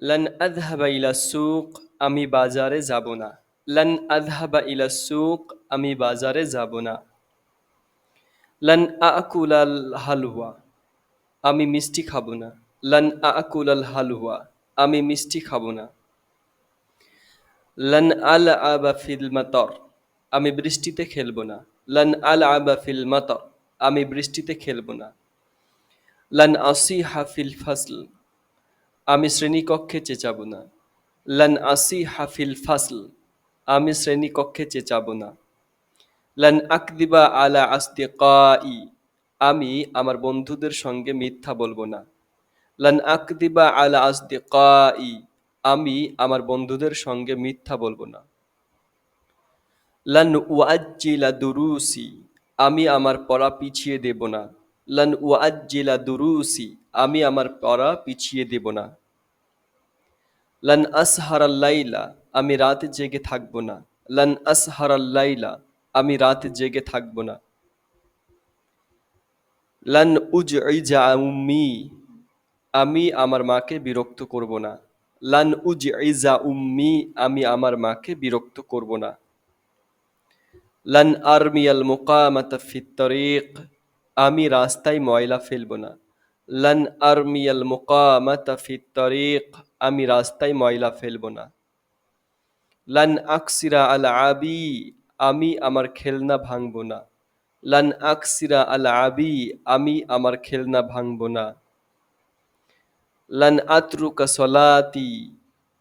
লান আযহাবা ইলা সুক আমি বাজারে যাব না লান আযহাবা ইলা সুক আমি বাজারে যাব না লান আকুলাল হালুয়া আমি মিষ্টি খাব না লান আকুলাল হালুয়া আমি মিষ্টি খাব না লান আল আবা ফিল মাতর আমি বৃষ্টিতে খেলব না লান আল আবা ফিল মাতর আমি বৃষ্টিতে খেলব না লান আসিহা হাফিল ফাসল আমি শ্রেণীকক্ষে চেঁচাবো না। লান আসি হাফিল ফাসল, আমি শ্রেণীকক্ষে চেঁচাবো না। লান আকদিবা আলা আসদিকাই, আমি আমার বন্ধুদের সঙ্গে মিথ্যা বলব না। লান আকদিবা আলা আসদিকাই, আমি আমার বন্ধুদের সঙ্গে মিথ্যা বলব না। লান ওয়াজ্জিলা দুরুসি, আমি আমার পড়া পিছিয়ে দেব না। লান ওয়াজ্জিলা দুরুসি, আমি আমার পড়া পিছিয়ে দেব না। লান আসহার লাইলা আমি রাত জেগে থাকব না। লান আসহার লাইলা আমি রাত জেগে থাকব না। লান উজ উম্মি, আমি আমার মাকে বিরক্ত করব না। লান উজ ইজা উম্মি, আমি আমার মাকে বিরক্ত করব না। লান আরমিয়াল মুকামাতা ফিত তরিক, আমি রাস্তায় ময়লা ফেলব না। লান আরমিয়াল মুকামাতা ফিত তরিক আমি রাস্তায় ময়লা ফেলব না। লান আকসিরা আল আবি, আমি আমার খেলনা ভাঙব না। লান আকসিরা আল আবি, আমি আমার খেলনা ভাঙব না। লান আতরুকা সলাতি,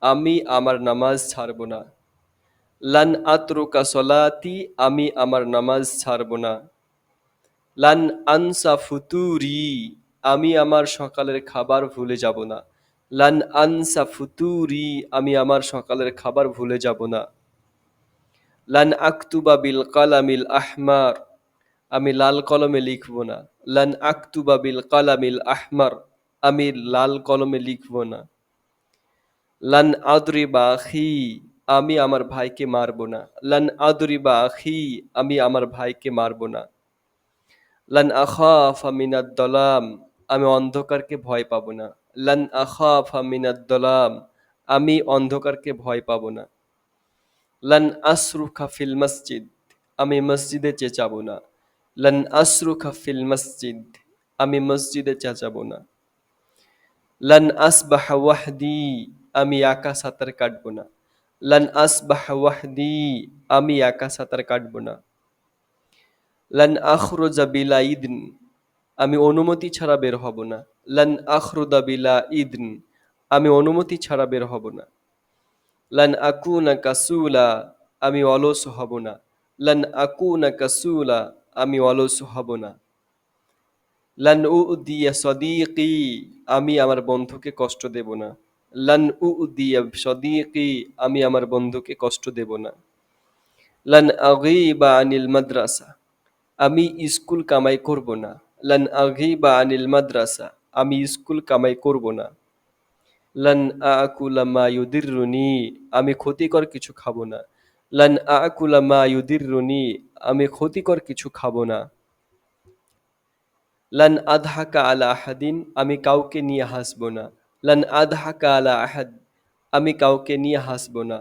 আমি আমার নামাজ ছাড়ব না। লান আতরুকা সলাতি, আমি আমার নামাজ ছাড়ব না। লান আনসা ফুতুরি, আমি আমার সকালের খাবার ভুলে যাব না। লান আনসা ফুতুরি, আমি আমার সকালের খাবার ভুলে যাব না। লান আক্তুবা বিল কালামিল আহমার, আমি লাল কলমে লিখব না। লান আক্তুবা বিল কালামিল আহমার, আমি লাল কলমে লিখব না। লান আদরি বা আখি, আমি আমার ভাইকে মারব না। লান আদরি বা আখি, আমি আমার ভাইকে মারব না। লান আখাফা মিনাদ দলাম, আমি অন্ধকারকে ভয় পাব না। লান আখাফা মিনাদ দলাম, আমি অন্ধকারকে ভয় পাব না। লান আসরুখা ফিল মসজিদ, আমি মসজিদে চেঁচাবো না। লান আসরুখা ফিল মসজিদ, আমি মসজিদে চেঁচাবো না। লান আসবাহ ওয়াহদি, আমি একা সাঁতার কাটবো না। লান আসবাহ ওয়াহদি, আমি একা সাঁতার কাটবো না। লান আখরোজা বিলা ইদন আমি অনুমতি ছাড়া বের হব না। লান আখরুদা বিলা ইদন, আমি অনুমতি ছাড়া বের হব না। লান আকু না কাসুলা, আমি অলস হব না। লান আকুনা কাসুলা, আমি অলস হব না। লান উ দিয়া সদিকি, আমি আমার বন্ধুকে কষ্ট দেব না। লান উ দিয়া সদিকি, আমি আমার বন্ধুকে কষ্ট দেব না। লান আগি বা আনিল মাদ্রাসা, আমি স্কুল কামাই করব না। লান আগিবা আনিল মাদ্রাসা আমি স্কুল কামাই করব না। লান আকুলা মা ইউদিরুনি আমি ক্ষতিকর কিছু খাব না। লান আকুলা মা ইউদিরুনি আমি ক্ষতিকর কিছু খাব না। লান আদহাকা আলা আহাদিন আমি কাউকে নিয়ে হাসব না। লান আদহাকা আলা আহাদ আমি কাউকে নিয়ে হাসব না।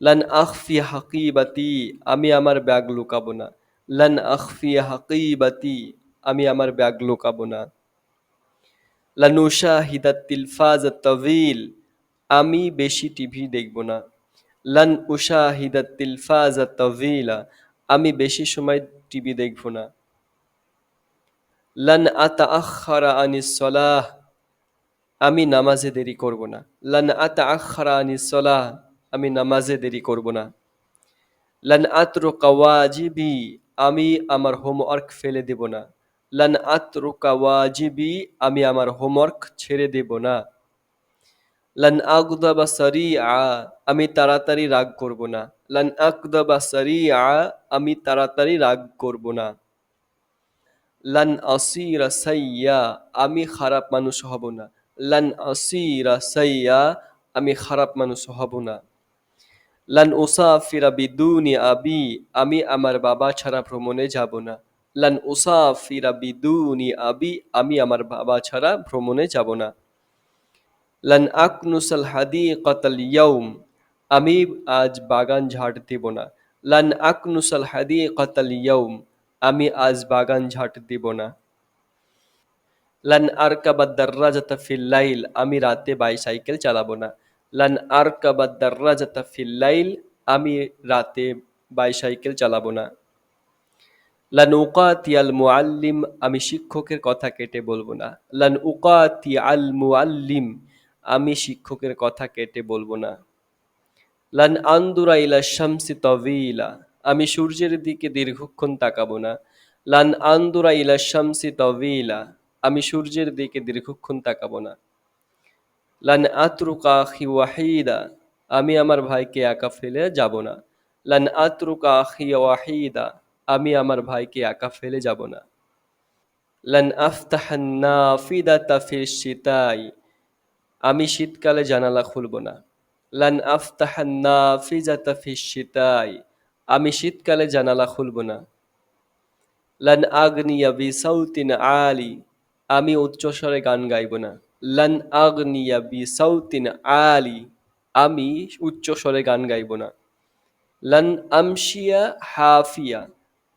লান আখফি হাকিবাতি আমি আমার ব্যাগ লুকাবো না। লান আখফি হাকিবাতি আমি আমার ব্যাগ লুকাবো না। লানুশাহিদাত তিলফাজ তভিল আমি বেশি টিভি দেখব না। লান উশাহিদাত তিলফাজ তভিলা আমি বেশি সময় টিভি দেখব না। লান আতা আখারা আনিস সলাহ, আমি নামাজে দেরি করব না। লান আতা আখারা আনিস সলাহ, আমি নামাজে দেরি করব না। লান আত্র কাওয়াজিবি, আমি আমার হোমওয়ার্ক ফেলে দেব না। লান আত্র কাওয়াজিবি আমি আমার হোমওয়ার্ক ছেড়ে দেব না। লান আকদাবা সারি আ আমি তাড়াতাড়ি রাগ করব না। লান আকদাবা সারি আ আমি তাড়াতাড়ি রাগ করব না। লান আসিরা সাইয়া, আমি খারাপ মানুষ হব না। লান আসিরা সাইয়া, আমি খারাপ মানুষ হব না। লান ওসাফিরা বিদুনি আবি, আমি আমার বাবা ছাড়া ভ্রমণে যাব না। লান ওসাফিরা বিদুনি আবি, আমি আমার বাবা ছাড়া ভ্রমণে যাব না। লান আকনুসাল হাদি কতাল ইয়ৌম আমি আজ বাগান ঝাড় দিব না। লান আকনুসাল হাদি কতাল ইয়ৌম আমি আজ বাগান ঝাড় দিব না। লান আরকাবা দার্রাজাতা ফিল লাইল, আমি রাতে বাইসাইকেল চালাবো না। লান আরকাবা দার্রাজাতা ফিল লাইল, আমি রাতে বাইসাইকেল চালাবো না। লান উকাতি আল মুআল্লিম আমি শিক্ষকের কথা কেটে বলব না। লান উকাতি আল মুআল্লিম আমি শিক্ষকের কথা কেটে বলব না। লান আন্দুরা ইলা শামসি তবিলা আমি সূর্যের দিকে দীর্ঘক্ষণ তাকাবো না। লান আন্দুরা ইলা শামসি তবিলা আমি সূর্যের দিকে দীর্ঘক্ষণ তাকাবো না। লান আতরুকা আখি ওয়াহিদা আমি আমার ভাইকে একা ফেলে যাব না। লান আতরুকা আখি ওয়াহিদা আমি আমার ভাইকে একা ফেলে যাব না। লান আফতাহান নাফিদাতা ফিশ শিতাই, আমি শীতকালে জানালা খুলব না। লান আফতাহান নাফিজাতা ফিশ শিতাই, আমি শীতকালে জানালা খুলব না। লান আগনিয়া বি সাউতিন আলি, আমি উচ্চস্বরে গান গাইব না। লান আগনিয়া বি সাউতিন আলি, আমি উচ্চস্বরে গান গাইব না। লান আমশিয়া হাফিয়া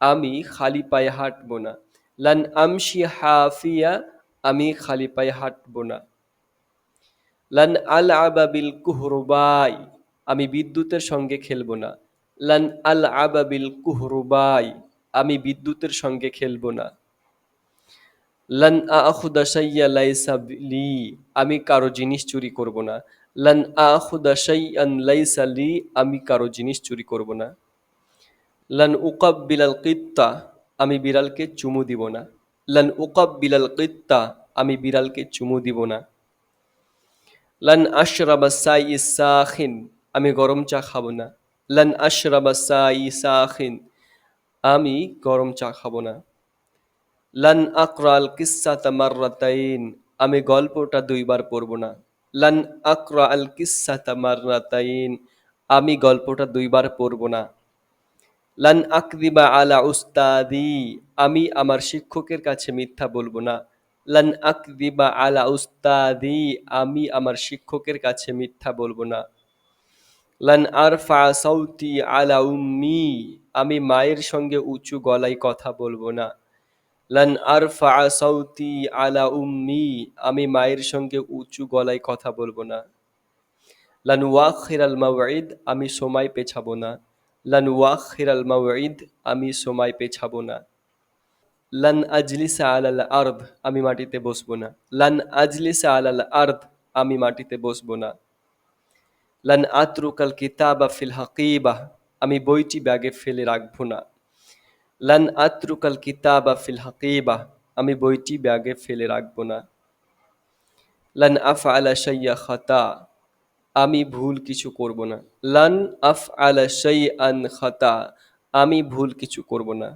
আমি খালি পায়ে হাঁটব না। লান আমশিয়া হাফিয়া, আমি খালি পায়ে হাঁটব না। লান আল আবাবিল কুহরুবাই, আমি বিদ্যুতের সঙ্গে খেলব না। লান আল আবাবিল কুহরুবাই, আমি বিদ্যুতের সঙ্গে খেলব না। লান লাইসা লি, আমি কারও জিনিস চুরি করব না। লান আখুদা সাইয়ান লাইসা লি, আমি কারও জিনিস চুরি করব না। লান উকাব বিলাল কিত্তা, আমি বিড়ালকে চুমু দিব না। লান উকাব বিলাল কিত্তা, আমি বিড়ালকে চুমু দিব না। লান আশরাবা সাই সাখিন, আমি গরম চা খাব না। লান আশরাবা সাই সাখিন, আমি গরম চা খাব না। লান আকরাল কিসাতা মাররাতাইন, আমি গল্পটা দুইবার পড়ব না। লান আকরা আল কিসাতা মাররাতাইন, আমি গল্পটা দুইবার পড়ব না। লান আকদিবা আলা উস্তাদি, আমি আমার শিক্ষকের কাছে মিথ্যা বলব না। লান আকদিবা আলা উস্তাদি, আমি আমার শিক্ষকের কাছে মিথ্যা বলব না। লান আরফা সাউতি আলা উম্মি, আমি মায়ের সঙ্গে উঁচু গলায় কথা বলব না। লান আরফা সাউতি আলা উম্মি, আমি মায়ের সঙ্গে উঁচু গলায় কথা বলব না। লান ওয়াখির আল মাওয়াইদ আমি সময় পেছাবো না। লান ওয়াখির আল মাওয়াইদ আমি সময় পেছাবো না লান আজলিসা আলাল আর্দ আমি মাটিতে বসবো না লান আজলিসা আলাল আর্দ আমি মাটিতে বসবো না লান আতরুকাল কিতাবা ফিল হাকিবা আমি বইটি ব্যাগে ফেলে রাখব না লান আতরুকাল কিতাবা ফিল হাকিবা আমি বইটি ব্যাগে ফেলে রাখব না লান আফ আলা শাইয়া খাতা আমি ভুল কিছু করব না। লান আফ আলা শাই আন খাতা, আমি ভুল কিছু করব না।